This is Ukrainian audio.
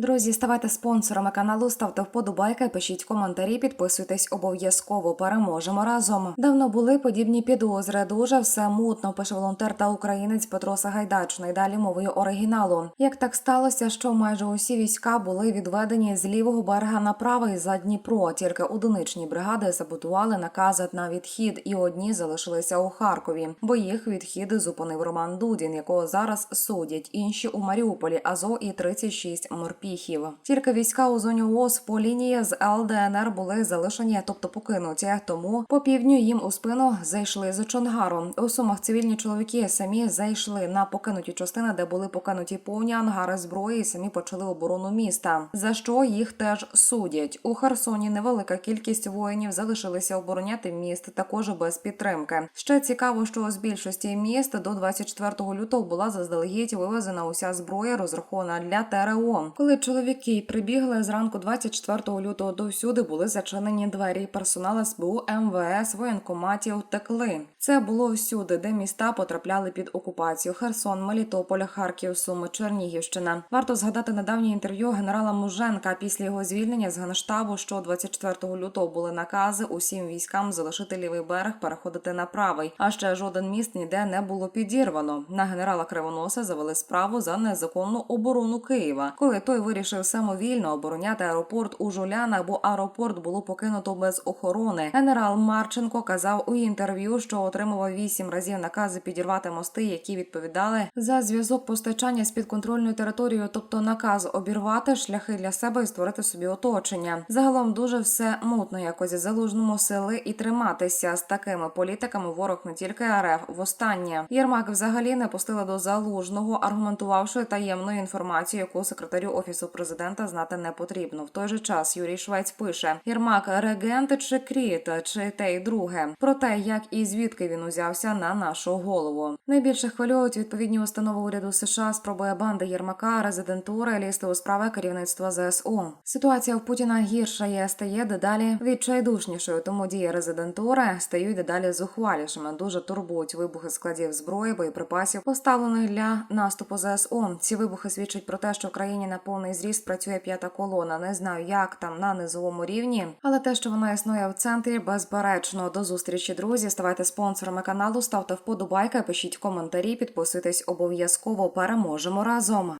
Друзі, ставайте спонсорами каналу, ставте вподобайки, пишіть коментарі, підписуйтесь обов'язково. Переможемо разом. Давно були подібні підозри. Дуже все мутно. Пише волонтер та українець Петро Сагайдач. Найдалі мовою оригіналу. Як так сталося, що майже усі війська були відведені з лівого берега на правий за Дніпро. Тільки одиничні бригади забудували накази на відхід, і одні залишилися у Харкові, бо їх відхід зупинив Роман Дудін, якого зараз судять. Інші у Маріуполі, Азо і 36 морпіхів. Тільки війська у зоні ООС по лінії з ЛДНР були залишені, тобто покинуті. Тому по півдню їм у спину зайшли з Чонгару. У сумах цивільні чоловіки самі зайшли на покинуті частини, де були покинуті повні ангари зброї, і самі почали оборону міста. За що їх теж судять у Херсоні. Невелика кількість воїнів залишилися обороняти міст, також без підтримки. Ще цікаво, що з більшості міст до 24 лютого була заздалегідь вивезена уся зброя, розрахована для ТРО. Коли чоловіки прибігли зранку 24 лютого до всюди були зачинені двері. Персонал СБУ, МВС, воєнкоматів текли. Це було всюди, де міста потрапляли під окупацію: Херсон, Мелітополь, Харків, Суми, Чернігівщина. Варто згадати недавнє інтерв'ю генерала Муженка після його звільнення з генштабу, що 24 лютого були накази усім військам залишити лівий берег, переходити на правий. А ще жоден міст ніде не було підірвано. На генерала Кривоноса завели справу за незаконну оборону Києва, коли той вирішив самовільно обороняти аеропорт у Жулянах, бо аеропорт було покинуто без охорони. Генерал Марченко казав у інтерв'ю, що отримував вісім разів накази підірвати мости, які відповідали за зв'язок постачання з підконтрольною територією, тобто наказ обірвати шляхи для себе і створити собі оточення. Загалом дуже все мутно якось залужному сили і триматися з такими політиками. Ворог не тільки РФ востаннє. Єрмак взагалі не пустила до залужного, аргументувавши таємною інформацією, яку секретарю офісу президента знати не потрібно. В той же час Юрій Швець пише: Єрмак регент чи кріт, чи те й друге. Про те, як і звідки він узявся на нашу голову. Найбільше хвилюють відповідні установи уряду США спробує банди Єрмака, резидентури лізти у справи керівництва ЗСУ. Ситуація в Путіна гіршає, стає дедалі відчайдушнішою, тому дії резидентури стають дедалі зухвалішими. Дуже турбують вибухи складів зброї, боєприпасів, поставлених для наступу ЗСУ. Ці вибухи свідчать про те, що в країні на повний зріст працює п'ята колона. Не знаю, як там на низовому рівні, але те, що вона існує в центрі, безперечно. До зустрічі, друзі. Ставайте спонсорами каналу, ставте вподобайки, пишіть коментарі, підписуйтесь обов'язково. Переможемо разом.